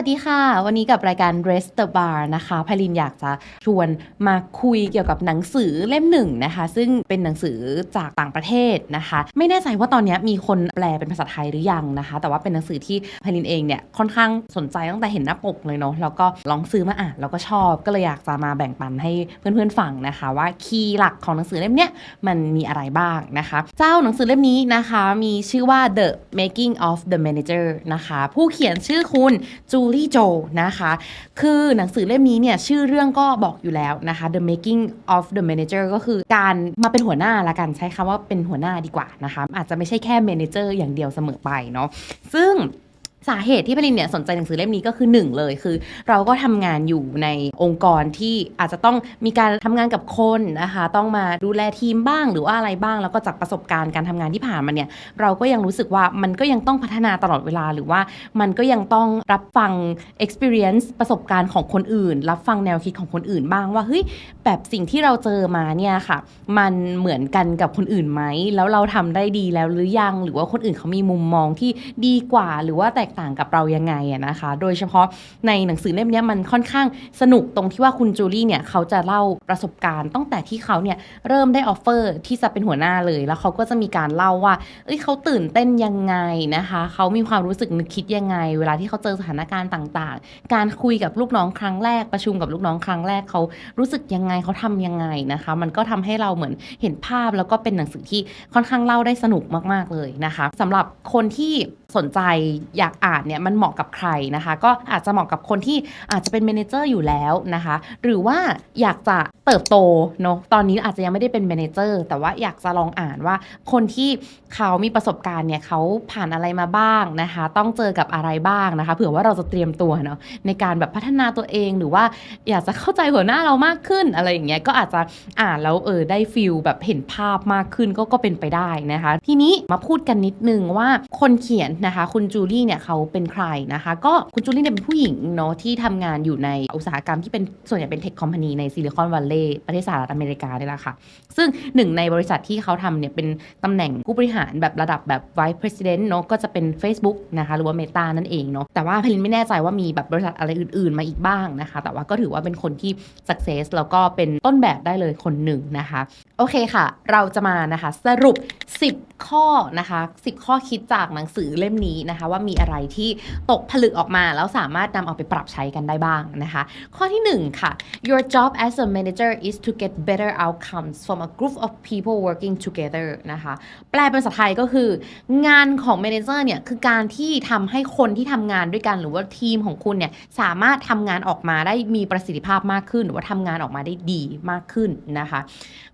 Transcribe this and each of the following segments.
วัสดีค่ะ วันนี้กับรายการ Rest the Bar นะคะพลินอยากจะชวนมาคุยเกี่ยวกับหนังสือเล่มหนึ่งนะคะ ซึ่งเป็นหนังสือจากต่างประเทศนะคะ ไม่แน่ใจว่าตอนนี้มีคนแปลเป็นภาษาไทยหรือยังนะคะ แต่ว่าเป็นหนังสือที่พลินเองเนี่ยค่อนข้างสนใจตั้งแต่เห็นหน้าปกเลยเนาะแล้วก็ลองซื้อมาอ่านแล้วก็ชอบก็เลยอยากจะมาแบ่งปันให้เพื่อนๆฟังนะคะ ว่าคีย์หลักของหนังสือเล่มเนี้ยมันมีอะไรบ้างนะคะ เจ้าหนังสือเล่มนี้นะคะ มีชื่อว่า The Making of the Manager นะคะ ผู้เขียนชื่อคุณจูลี่โจนะคะ คือหนังสือเล่มนี้เนี่ยชื่อเรื่องก็บอกอยู่แล้วนะคะ The Making of the Manager ก็คือการมาเป็นหัวหน้าละกันใช้คำว่าเป็นหัวหน้าดีกว่านะคะ อาจจะไม่ใช่แค่ Manager อย่างเดียวเสมอไปเนาะซึ่ง สาเหตุที่พลินเนี่ยสนใจหนังสือเล่มนี้ก็คือหนึ่งเลยคือ เราก็ทำงานอยู่ในองค์กรที่อาจจะต้องมีการทำงานกับคนนะคะต้องมาดูแลทีมบ้างหรือว่าอะไรบ้าง แล้วก็จากประสบการณ์การทำงานที่ผ่านมาเนี่ยเราก็ยังรู้สึกว่ามันก็ยังต้องพัฒนาตลอดเวลาหรือว่ามันก็ยังต้องรับฟัง experience ประสบการณ์ของคนอื่น รับฟังแนวคิดของคนอื่นบ้างว่าเฮ้ยแบบสิ่งที่เราเจอมาเนี่ยค่ะมันเหมือนกันกับคนอื่นไหมแล้วเราทำได้ดีแล้วหรือยัง หรือว่าคนอื่นเขามีมุมมองที่ดีกว่าหรือว่าแตกต่างกับเรายังไงอะนะคะ โดยเฉพาะในหนังสือเล่มนี้มันค่อนข้างสนุกตรงที่ว่าคุณจูลี่เนี่ยเขาจะเล่าประสบการณ์ตั้งแต่ที่เขาเนี่ยเริ่มได้ออฟเฟอร์ที่จะเป็นหัวหน้าเลย แล้วเขาก็จะมีการเล่าว่า เอ้ยเขาตื่นเต้นยังไงนะคะเขามีความรู้สึกนึกคิดยังไง เวลาที่เขาเจอสถานการณ์ต่างๆ การคุยกับลูกน้องครั้งแรกประชุมกับลูกน้องครั้งแรกเขารู้สึกยังไงเขาทำยังไงนะคะ มันก็ทำให้เราเหมือนเห็นภาพแล้วก็เป็นหนังสือที่ค่อนข้างเล่าได้สนุกมากๆเลยนะคะสำหรับคนที่สนใจอยากอ่านเนี่ยมันเหมาะกับใครนะคะ ก็อาจจะเหมาะกับคนที่อาจจะเป็นเมนเจอร์อยู่แล้วนะคะ หรือว่าอยากจะเติบโตเนาะตอนนี้อาจจะยังไม่ได้เป็นเมนเจอร์แต่ว่าอยากจะลองอ่านว่า คนที่เขามีประสบการณ์เนี่ยเขาผ่านอะไรมาบ้างนะคะ ต้องเจอกับอะไรบ้างนะคะ เผื่อว่าเราจะเตรียมตัวเนาะในการแบบพัฒนาตัวเองหรือว่าอยากจะเข้าใจหัวหน้าเรามากขึ้นอะไรอย่างเงี้ยก็อาจจะอ่านแล้วเออได้ฟิลแบบเห็นภาพมากขึ้นก็ก็เป็นไปได้นะคะ ทีนี้มาพูดกันนิดนึงว่าคนเขียนนะคะ คุณจูลี่เนี่ยเขาเป็นใครนะคะ ก็คุณจูลี่เนี่ยเป็นผู้หญิงเนาะที่ทำงานอยู่ในอุตสาหกรรมที่เป็นส่วนใหญ่เป็นเทคคอมพานีในซิลิคอนวัลเลย์ประเทศสหรัฐอเมริกาเนี่ยแหละค่ะ ซึ่งหนึ่งในบริษัทที่เขาทำเนี่ยเป็นตำแหน่งผู้บริหารแบบระดับแบบ Vice President เนาะก็จะเป็น Facebook นะคะหรือว่า Meta นั่นเองเนาะแต่ว่าพลินไม่แน่ใจว่ามีแบบบริษัทอะไรอื่น ๆ มาอีกบ้างนะคะ แต่ว่าก็ถือว่าเป็นคนที่ success แล้วก็เป็นต้นแบบได้เลยคนหนึ่งนะคะ โอเคค่ะ เราจะมานะคะสรุป 10 ข้อนะคะ 10 ข้อคิดจากหนังสือเล่มนี้นะคะ ว่ามีอะไรที่ตกผลึกออกมา แล้วสามารถนำเอาไปปรับใช้กันได้บ้างนะคะ ข้อที่ 1 ค่ะ your job as a manager is to get better outcomes from a group of people working together นะคะ แปลเป็นภาษาไทยก็คือ งานของ manager เนี่ย คือการที่ทำให้คนที่ทำงานด้วยกันหรือว่าทีมของคุณเนี่ย สามารถทำงานออกมาได้มีประสิทธิภาพมากขึ้น หรือว่าทำงานออกมาได้ดีมากขึ้นนะคะ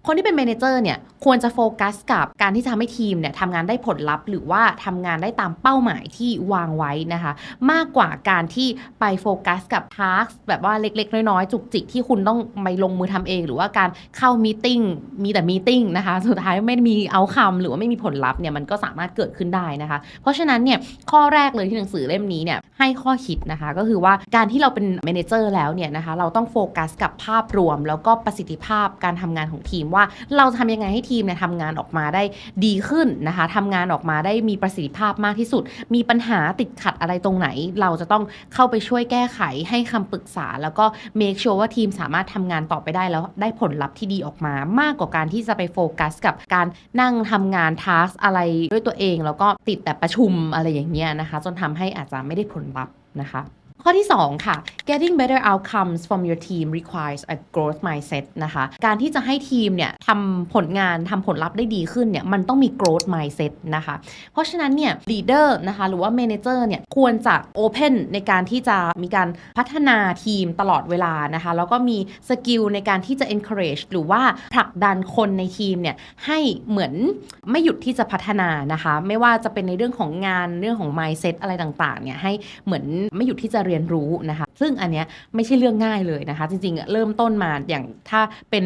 คนที่เป็น manager เนี่ย ควรจะโฟกัสกับการที่จะทำให้ทีมเนี่ยทำงานได้ผลลัพธ์ หรือว่าทำงานได้ตามเป้าหมายที่วางไว้นะคะ มากกว่าการที่ไปโฟกัสกับทาร์กแบบว่าเล็ก ๆ น้อยๆ จุกจิกที่คุณต้องไปลงมือทำเอง หรือว่าการเข้ามีติ้งมีแต่มีติ้งนะคะ สุดท้ายไม่มีเอาคำหรือว่าไม่มีผลลัพธ์เนี่ยมันก็สามารถเกิดขึ้นได้นะคะ เพราะฉะนั้นเนี่ยข้อแรกเลยที่หนังสือเล่มนี้เนี่ยให้ข้อคิดนะคะก็คือว่าการที่เราเป็นเมนเจอร์แล้วเนี่ยนะคะเราต้องโฟกัสกับภาพรวม แล้วก็ประสิทธิภาพการทำงานของทีมว่าเราจะทำยังไงให้ทีมเนี่ยทำงานออกมาได้ดีขึ้นนะคะทำงานออกมาได้มีประสิทธิภาพมากที่สุดมีปัญหาติดขัดอะไรตรงไหน เราจะต้องเข้าไปช่วยแก้ไขให้คำปรึกษา แล้วก็ make sure ว่าทีมสามารถทำงานต่อไปได้แล้วได้ผลลัพธ์ที่ดีออกมา มากกว่าการที่จะไปโฟกัสกับการนั่งทำงานทาสอะไรด้วยตัวเอง แล้วก็ติดแต่ประชุมอะไรอย่างเงี้ยนะคะ จนทำให้อาจจะไม่ได้ผลลัพธ์นะคะ ข้อที่ 2 ค่ะ getting better outcomes from your team requires a growth mindset นะคะ การที่จะให้ทีมเนี่ยทำผลงานทำผลลัพธ์ได้ดีขึ้นเนี่ยมันต้องมี growth mindset นะคะ เพราะฉะนั้นเนี่ย leader นะคะหรือว่า manager เนี่ยควรจะ open ในการที่จะมีการพัฒนาทีมตลอดเวลานะคะ แล้วก็มีสกิลในการที่จะ encourage หรือว่าผลักดันคนในทีมเนี่ยให้เหมือนไม่หยุดที่จะพัฒนานะคะ ไม่ว่าจะเป็นในเรื่องของงานเรื่องของ mindset อะไรต่างๆเนี่ยให้เหมือนไม่หยุดที่จะเรียนรู้นะคะ ซึ่งอันเนี้ยไม่ใช่เรื่องง่ายเลยนะคะ จริงๆ เริ่มต้นมาอย่างถ้าเป็น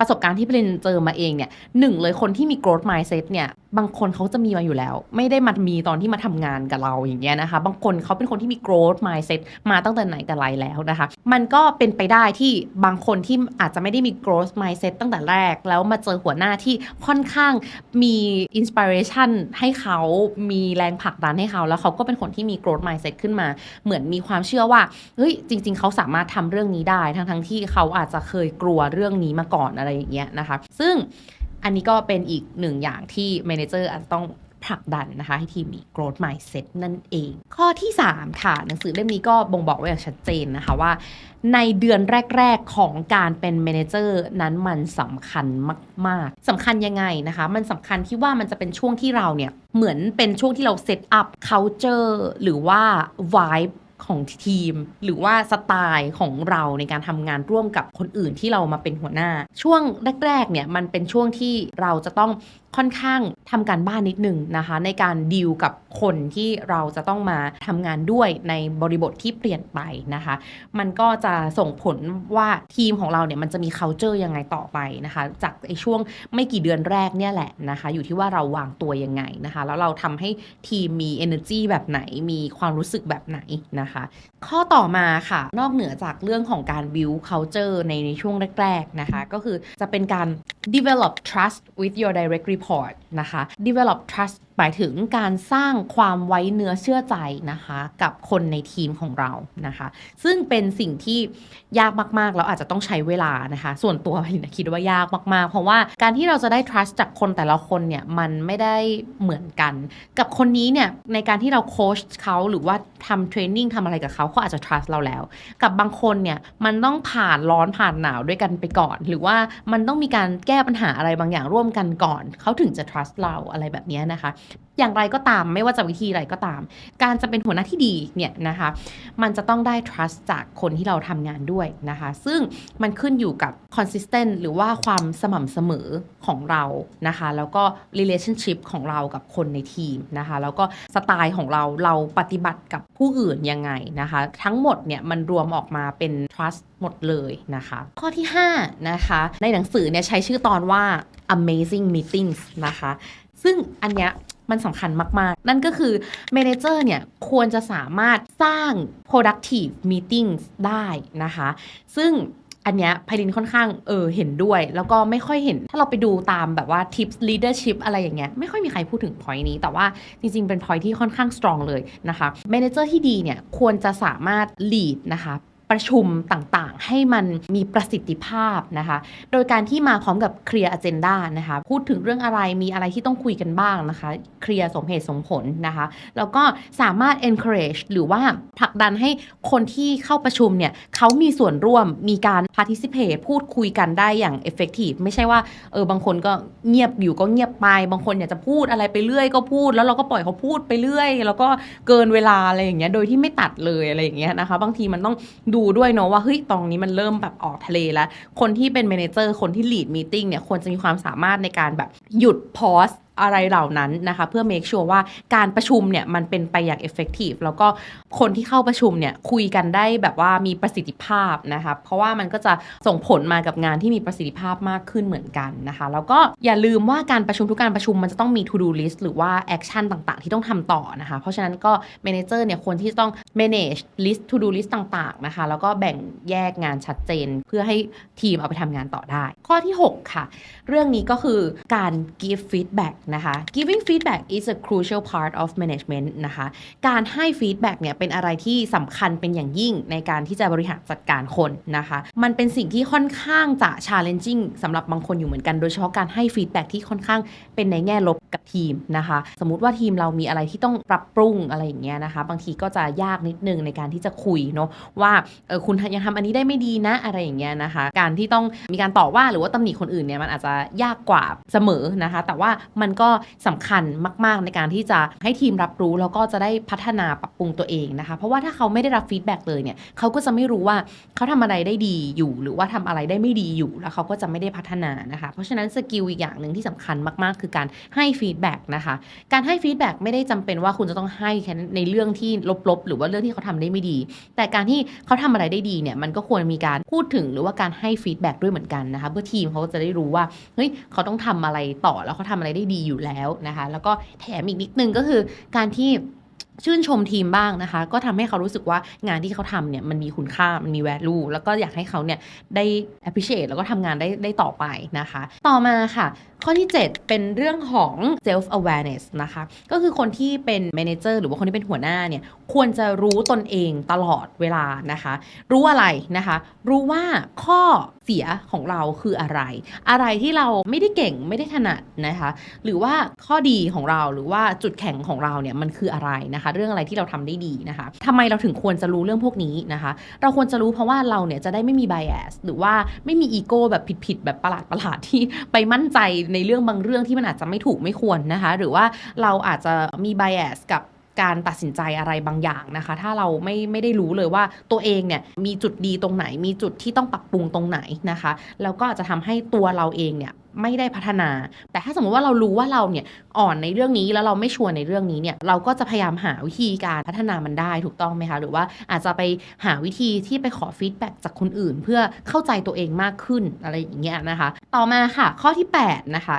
ประสบการณ์ที่ปรินเจอมาเองเนี่ยหนึ่งเลยคนที่มี growth mindset เนี่ยบางคนเขาจะมีมาอยู่แล้ว ไม่ได้มามีตอนที่มาทำงานกับเราอย่างเงี้ยนะคะ บางคนเขาเป็นคนที่มี growth mindset มาตั้งแต่ไหนแต่ไรแล้วนะคะ มันก็เป็นไปได้ที่บางคนที่อาจจะไม่ได้มี growth mindset ตั้งแต่แรก แล้วมาเจอหัวหน้าที่ค่อนข้างมี inspiration ให้เขามีแรงผลักดันให้เขา แล้วเขาก็เป็นคนที่มี growth mindset ขึ้นมา เหมือนมีความเชื่อว่าเฮ้ยจริง ๆ เขาสามารถทำเรื่องนี้ได้ทั้งทั้งๆที่เขาอาจจะเคยกลัวเรื่องนี้มาก่อนอะไรอย่างเงี้ยนะคะ ซึ่งอันนี้ก็เป็นอีกหนึ่งอย่างที่แมเนเจอร์อาจจะต้องผลักดันนะคะ ให้ทีมมี growth mindset นั่นเอง ข้อที่ 3 ค่ะ หนังสือเล่มนี้ก็บ่งบอกไว้อย่างชัดเจนนะคะว่า ในเดือนแรก ๆ ของการเป็นเมนเจอร์นั้นมันสำคัญมาก ๆสำคัญยังไงนะคะ มันสำคัญที่ว่ามันจะเป็นช่วงที่เราเนี่ย เหมือนเป็นช่วงที่เราเซตอัพ culture หรือว่า vibe ของทีม หรือว่าสไตล์ของเราในการทำงานร่วมกับคนอื่นที่เรามาเป็นหัวหน้า ช่วงแรกๆเนี่ยมันเป็นช่วงที่เราจะต้องค่อนข้างทำการบ้านนิดนึงนะคะ ในการดีลกับคนที่เราจะต้องมาทำงานด้วยในบริบทที่เปลี่ยนไปนะคะ มันก็จะส่งผลว่าทีมของเราเนี่ยมันจะมี culture ยังไงต่อไปนะคะ จากไอ้ช่วงไม่กี่เดือนแรกเนี่ยแหละนะคะ อยู่ที่ว่าเราวางตัวยังไงนะคะ แล้วเราทำให้ทีมมี energy แบบไหนมีความรู้สึกแบบไหนนะคะ ข้อต่อมาค่ะ นอกเหนือจากเรื่องของการ build culture ในในช่วงแรก ๆนะคะ ก็คือจะเป็นการ develop trust with your direct report นะคะ develop trust หมายถึงการสร้างความไว้เนื้อเชื่อใจนะคะ กับคนในทีมของเรานะคะ ซึ่งเป็นสิ่งที่ยากมากๆ แล้วอาจจะต้องใช้เวลานะคะ ส่วนตัวพินคิดว่ายากมากๆ เพราะว่าการที่เราจะได้ trust จากคนแต่ละคนเนี่ยมันไม่ได้เหมือนกัน กับคนนี้เนี่ยในการที่เราโค้ชเขาหรือว่าทำเทรนนิ่งทำอะไรกับเขาเขาอาจจะ trust เราแล้ว กับบางคนเนี่ยมันต้องผ่านร้อนผ่านหนาวด้วยกันไปก่อน หรือว่ามันต้องมีการแก้ปัญหาอะไรบางอย่างร่วมกันก่อนเขาถึงจะ trust เราอะไรแบบนี้นะคะ อย่างไรก็ตาม ไม่ว่าจะวิธีอะไรก็ตาม การจะเป็นหัวหน้าที่ดีเนี่ยนะคะ มันจะต้องได้ trust จากคนที่เราทำงานด้วยนะคะ ซึ่งมันขึ้นอยู่กับ consistent หรือว่าความสม่ำเสมอของเรานะคะ แล้วก็ relationship ของเรากับคนในทีมนะคะ แล้วก็สไตล์ของเราเราปฏิบัติกับผู้อื่นยังไงนะคะ ทั้งหมดเนี่ยมันรวมออกมาเป็น trust หมดเลยนะคะ ข้อที่ 5 นะคะ ในหนังสือเนี่ยใช้ชื่อตอนว่า amazing meetings นะคะ ซึ่งอันเนี้ย มันสำคัญมาก ๆ นั่นก็คือ Manager เนี่ยควรจะสามารถสร้าง productive meetings ได้นะคะ ซึ่งอันเนี้ยไพลินค่อนข้างเออเห็นด้วย แล้วก็ไม่ค่อยเห็น ถ้าเราไปดูตามแบบว่า tips leadership อะไรอย่างเงี้ยไม่ค่อยมีใครพูดถึง point นี้ แต่ว่าจริงๆ เป็น point ที่ค่อนข้าง strong เลยนะคะ Manager ที่ดีเนี่ยควรจะสามารถ lead นะคะ ประชุมต่างๆ ให้มันมีประสิทธิภาพนะคะ โดยการที่มาพร้อมกับเคลียร์ agenda นะคะ พูดถึงเรื่องอะไรมีอะไรที่ต้องคุยกันบ้างนะคะ เคลียร์สมเหตุสมผลนะคะ แล้วก็สามารถ encourage หรือว่าผลักดันให้คนที่เข้าประชุมเนี่ยเขามีส่วนร่วมมีการ participate พูดคุยกันได้อย่าง effective ไม่ใช่ว่าเออบางคนก็เงียบอยู่ก็เงียบไป บางคนอยากจะพูดอะไรไปเรื่อยก็พูด แล้วเราก็ปล่อยเขาพูดไปเรื่อย แล้วก็เกินเวลาอะไรอย่างเงี้ยโดยที่ไม่ตัดเลยอะไรอย่างเงี้ยนะคะ บางทีมันต้องดูด้วยเนาะว่าเฮ้ยตองนี้มันเริ่มแบบออกทะเลแล้ว คนที่เป็นเมนเจอร์คนที่ลีดมีติ้งเนี่ยควรจะมีความสามารถในการแบบหยุดพอส อะไรเหล่านั้นนะคะ เพื่อ make sure ว่าการประชุมเนี่ยมันเป็นไปอย่าง effective แล้วก็คนที่เข้าประชุมเนี่ยคุยกันได้แบบว่ามีประสิทธิภาพนะคะเพราะว่ามันก็จะส่งผลมากับงานที่มีประสิทธิภาพมากขึ้นเหมือนกันนะคะ แล้วก็อย่าลืมว่าการประชุมทุกการประชุมมันจะต้องมี to do list หรือว่า action ต่างๆ ที่ต้องทำต่อนะคะ เพราะฉะนั้นก็ manager เนี่ยควรที่จะต้อง manage list to do list ต่างๆนะคะ แล้วก็แบ่งแยกงานชัดเจนเพื่อให้ทีมเอาไปทำงานต่อได้ ข้อที่ 6 ค่ะ เรื่องนี้ก็คือการ give feedback นะคะ giving feedback is a crucial part of management นะคะ การให้ feedback เนี่ยเป็นอะไรที่สำคัญเป็นอย่างยิ่งในการที่จะบริหารจัดการคนนะคะ มันเป็นสิ่งที่ค่อนข้างจะ challenging สำหรับบางคนอยู่เหมือนกัน โดยเฉพาะการให้ feedback ที่ค่อนข้างเป็นในแง่ลบกับทีมนะคะ สมมุติว่าทีมเรามีอะไรที่ต้องปรับปรุงอะไรอย่างเงี้ยนะคะ บางทีก็จะยากนิดนึงในการที่จะคุยเนาะว่าเออคุณยังทำอันนี้ได้ไม่ดีนะอะไรอย่างเงี้ยนะคะ การที่ต้องมีการต่อว่าหรือว่าตำหนิคนอื่นเนี่ยมันอาจจะยากกว่าเสมอนะคะ แต่ว่ามันก็สำคัญมาก ๆ ในการที่จะให้ทีมรับรู้แล้วก็จะได้พัฒนาปรับปรุงตัวเองนะคะ เพราะว่าถ้าเขาไม่ได้รับฟีดแบ็กเลยเนี่ยเขาก็จะไม่รู้ว่าเขาทำอะไรได้ดีอยู่ หรือว่าทำอะไรได้ไม่ดีอยู่ แล้วเขาก็จะไม่ได้พัฒนานะคะ เพราะฉะนั้นสกิลอีกอย่างหนึ่งที่สำคัญมาก ๆ คือการให้ฟีดแบ็กนะคะ การให้ฟีดแบ็กไม่ได้จำเป็นว่าคุณจะต้องให้แค่ในเรื่องที่ลบ ๆ หรือว่าเรื่องที่เขาทำได้ไม่ดี แต่การที่เขาทำอะไรได้ดีเนี่ยมันก็ควรมีการพูดถึงหรือว่าการให้ฟีดแบ็กด้วยเหมือนกันนะคะเพื่อทีมเขาจะได้รู้ว่าเฮ้ยเขาต้องทำอะไรต่อแล้วเขาทำอะไรได้ดีอยู่แล้วนะคะ แล้วก็แถมอีกนิดนึงก็คือการที่ชื่นชมทีมบ้างนะคะ ก็ทำให้เขารู้สึกว่างานที่เขาทำเนี่ยมันมีคุณค่ามันมี value แล้วก็อยากให้เขาเนี่ยได้ appreciate แล้วก็ทำงานได้ได้ต่อไปนะคะ ต่อมาค่ะข้อที่ 7 เป็นเรื่องของ self awareness นะคะ ก็คือคนที่เป็น manager หรือว่าคนที่เป็นหัวหน้าเนี่ย ควรจะรู้ตนเองตลอดเวลานะคะ รู้อะไรนะคะ รู้ว่าข้อเสียของเราคืออะไร อะไรที่เราไม่ได้เก่งไม่ได้ถนัดนะคะ หรือว่าข้อดีของเราหรือว่าจุดแข็งของเราเนี่ยมันคืออะไรนะคะ เรื่องอะไรที่เราทำได้ดีนะคะทำไมเราถึงควรจะรู้เรื่องพวกนี้นะคะ เราควรจะรู้เพราะว่าเราเนี่ยจะได้ไม่มี bias หรือว่าไม่มีอีโก้แบบผิดๆแบบประหลาดๆที่ไปมั่นใจในเรื่องบางเรื่องที่มันอาจจะไม่ถูกไม่ควรนะคะ หรือว่าเราอาจจะมี bias กับการตัดสินใจอะไรบางอย่างนะคะ ถ้าเราไม่ไม่ได้รู้เลยว่าตัวเองเนี่ยมีจุดดีตรงไหน มีจุดที่ต้องปรับปรุงตรงไหนนะคะ แล้วก็อาจจะทำให้ตัวเราเองเนี่ย ไม่ได้พัฒนา แต่ถ้าสมมติว่าเรารู้ว่าเราเนี่ยอ่อนในเรื่องนี้แล้วเราไม่ชัวร์ในเรื่องนี้เนี่ยเราก็จะพยายามหาวิธีการพัฒนามันได้ถูกต้องไหมคะ หรือว่าอาจจะไปหาวิธีที่ไปขอฟีดแบ็กจากคนอื่น เพื่อเข้าใจตัวเองมากขึ้นอะไรอย่างเงี้ยนะคะ ต่อมาค่ะ ข้อที่ 8 นะคะ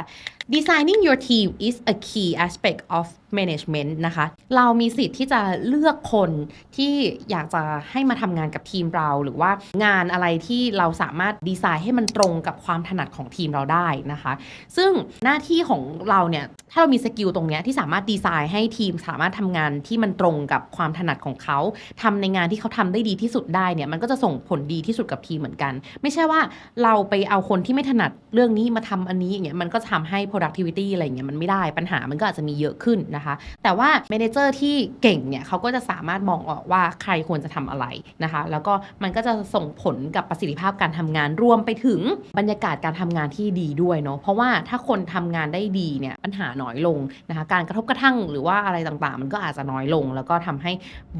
designing your team is a key aspect of management นะคะ เรามีสิทธิ์ที่จะเลือกคนที่อยากจะให้มาทำงานกับทีมเรา หรือว่างานอะไรที่เราสามารถดีไซน์ให้มันตรงกับความถนัดของทีมเราได้นะคะ ซึ่งหน้าที่ของเราเนี่ย ถ้าเรามีสกิลตรงนี้ที่สามารถดีไซน์ให้ทีมสามารถทำงานที่มันตรงกับความถนัดของเขาทำในงานที่เขาทำได้ดีที่สุดได้เนี่ย มันก็จะส่งผลดีที่สุดกับทีมเหมือนกัน ไม่ใช่ว่าเราไปเอาคนที่ไม่ถนัดเรื่องนี้มาทำอันนี้อย่างเงี้ย มันก็ทำให้ productivity อะไรอย่างเงี้ยมันไม่ได้ปัญหามันก็อาจจะมีเยอะขึ้นนะคะ แต่ว่า manager ที่เก่งเนี่ยเขาก็จะสามารถมองออกว่าใครควรจะทำอะไรนะคะ แล้วก็มันก็จะส่งผลกับประสิทธิภาพการทำงานรวมไปถึงบรรยากาศการทำงานที่ดีด้วยเนาะเพราะว่าถ้าคนทำงานได้ดีเนี่ยปัญหาน้อยลงนะคะการกระทบกระทั่งหรือว่าอะไรต่างๆ มันก็อาจจะน้อยลง แล้วก็ทำให้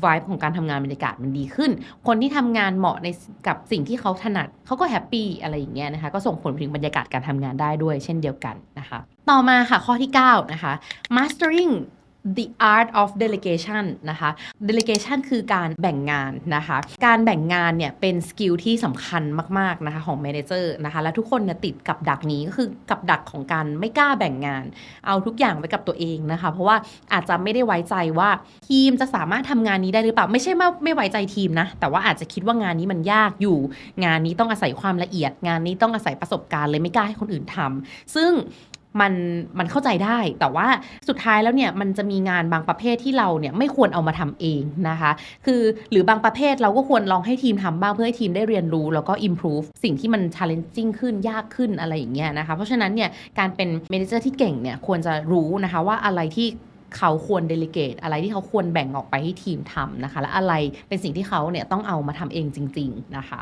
vibe ของการทำงานบรรยากาศมันดีขึ้น คนที่ทำงานเหมาะในกับสิ่งที่เขาถนัดเขาก็แฮปปี้อะไรอย่างเงี้ยนะคะก็ส่งผลถึงบรรยากาศการทำงานได้ด้วยเช่นเดียวกันนะคะต่อมาค่ะข้อที่ 9 นะคะ mastering the art of delegation นะคะ delegation คือการแบ่งงานนะคะ การแบ่งงานเนี่ยเป็นสกิลที่สำคัญมาก ๆ นะคะของ manager นะคะ และทุกคนเนี่ยติดกับดักนี้ก็คือกับดักของการไม่กล้าแบ่งงาน เอาทุกอย่างไว้กับตัวเองนะคะ เพราะว่าอาจจะไม่ได้ไว้ใจว่าทีมจะสามารถทำงานนี้ได้หรือเปล่า ไม่ใช่ว่าไม่ไว้ใจทีมนะ แต่ว่าอาจจะคิดว่างานนี้มันยากอยู่ งานนี้ต้องอาศัยความละเอียด งานนี้ต้องอาศัยประสบการณ์เลยไม่กล้าให้คนอื่นทำซึ่ง มันมันเข้าใจได้ แต่ว่าสุดท้ายแล้วเนี่ยมันจะมีงานบางประเภทที่เราเนี่ยไม่ควรเอามาทำเองนะคะ คือหรือบางประเภทเราก็ควรลองให้ทีมทำบ้างเพื่อให้ทีมได้เรียนรู้ แล้วก็ improve สิ่งที่มัน challenging ขึ้นยากขึ้นอะไรอย่างเงี้ยนะคะ เพราะฉะนั้นเนี่ยการเป็น manager ที่เก่งเนี่ยควรจะรู้นะคะว่าอะไรที่เขาควรเดลิเกตอะไรที่เขาควรแบ่งออกไปให้ทีมทำนะคะ และอะไรเป็นสิ่งที่เขาเนี่ยต้องเอามาทำเองจริง ๆ นะคะ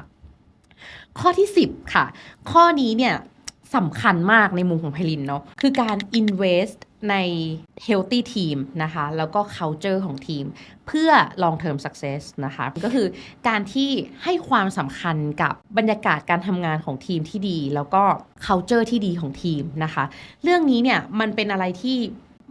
ข้อที่ 10 ค่ะ ข้อนี้เนี่ย สำคัญมากในมุมของไพลินเนาะคือการ invest ใน healthy team นะคะ แล้วก็ culture ของทีม เพื่อ long term success นะคะ ก็คือการที่ให้ความสำคัญกับบรรยากาศการทำงานของทีมที่ดี แล้วก็ culture ที่ดีของทีมนะคะ เรื่องนี้เนี่ยมันเป็นอะไรที่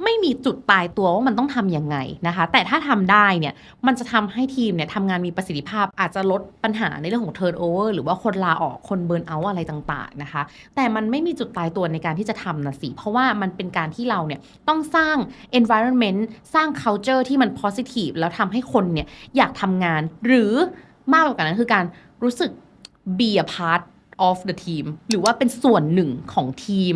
ไม่มีจุดตายตัวว่ามันต้องทำยังไงนะคะ แต่ถ้าทำได้เนี่ยมันจะทำให้ทีมเนี่ยทำงานมีประสิทธิภาพ อาจจะลดปัญหาในเรื่องของ turnover หรือว่าคนลาออกคนเบิร์นเอาอะไรต่างๆนะคะ แต่มันไม่มีจุดตายตัวในการที่จะทำนะสิ เพราะว่ามันเป็นการที่เราเนี่ยต้องสร้าง environment สร้าง culture ที่มัน positive แล้วทำให้คนเนี่ยอยากทำงาน หรือมากกว่านั้นคือการรู้สึก be a part of the team หรือว่าเป็นส่วนหนึ่งของทีม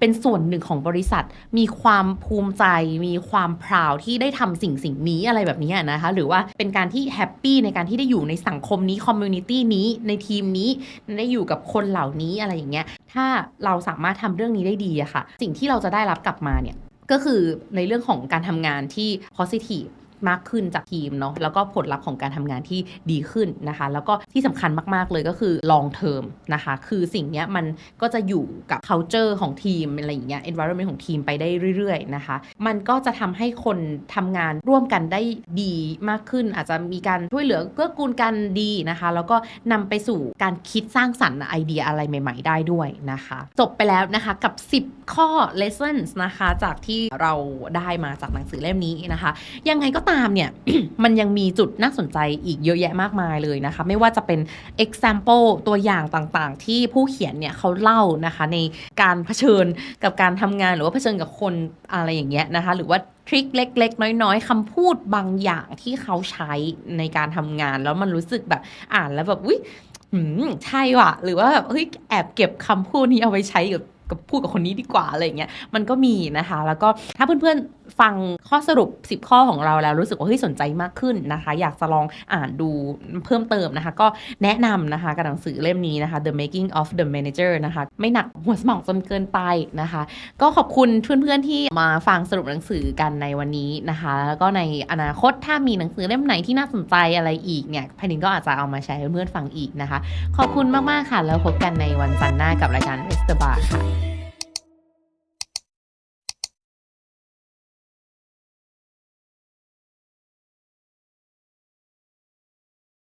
เป็นส่วนหนึ่งของบริษัท มีความภูมิใจ มีความพราวที่ได้ทำสิ่งสิ่งนี้อะไรแบบนี้นะคะ หรือว่าเป็นการที่แฮปปี้ในการที่ได้อยู่ในสังคมนี้คอมมูนิตี้นี้ในทีมนี้ได้อยู่กับคนเหล่านี้อะไรอย่างเงี้ย ถ้าเราสามารถทำเรื่องนี้ได้ดีอะค่ะ สิ่งที่เราจะได้รับกลับมาเนี่ยก็คือในเรื่องของการทำงานที่ positive มากขึ้นจากทีมเนาะแล้วก็ผลลัพธ์ของการทำงานที่ดีขึ้นนะคะ แล้วก็ที่สำคัญมากๆเลยก็คือ long term นะคะ คือสิ่งเนี้ยมันก็จะอยู่กับ culture ของทีมอะไรอย่างเงี้ย environment ของทีมไปได้เรื่อยๆนะคะ มันก็จะทำให้คนทำงานร่วมกันได้ดีมากขึ้น อาจจะมีการช่วยเหลือเกื้อกูลกันดีนะคะ แล้วก็นำไปสู่การคิดสร้างสรรค์ไอเดียอะไรใหม่ ๆ ได้ด้วยนะคะ จบไปแล้วนะคะกับ 10 ข้อ lessons นะคะ จากที่เราได้มาจากหนังสือเล่มนี้นะคะ ยังไงก็ตามเนี่ย มันยังมีจุดน่าสนใจอีกเยอะแยะมากมายเลยนะคะ ไม่ว่าจะเป็น example ตัวอย่างต่างๆ ที่ผู้เขียนเนี่ยเขาเล่านะคะ ในการเผชิญกับการทำงานหรือว่าเผชิญกับคนอะไรอย่างเงี้ยนะคะ หรือว่าทริคเล็ก ๆ น้อย ๆคำพูดบางอย่างที่เขาใช้ในการทำงานแล้วมันรู้สึกแบบอ่านแล้วแบบอุ้ยใช่ว่ะ หรือว่าแบบเฮ้ยแอบเก็บคำพูดนี้เอาไว้ใช้กับกับพูดกับคนนี้ดีกว่าอะไรอย่างเงี้ยมันก็มีนะคะ แล้วก็ถ้าเพื่อนๆ ฟังข้อสรุป 10 ข้อของเราแล้วรู้สึกว่าเฮ้ยสนใจมากขึ้นนะคะ อยากจะลองอ่านดูเพิ่มเติมนะคะ ก็แนะนำนะคะกับหนังสือเล่มนี้นะคะ The Making of the Manager นะคะ ไม่หนักหัวสมองจนเกินไปนะคะ ก็ขอบคุณเพื่อนๆที่มาฟังสรุปหนังสือกันในวันนี้นะคะ แล้วก็ในอนาคตถ้ามีหนังสือเล่มไหนที่น่าสนใจอะไรอีกเนี่ยพนินก็อาจจะเอามาแชร์ให้เพื่อนๆฟังอีกนะคะ ขอบคุณมากๆค่ะ แล้วพบกันในวันจันทร์หน้ากับรายการ r Bar ค่ะ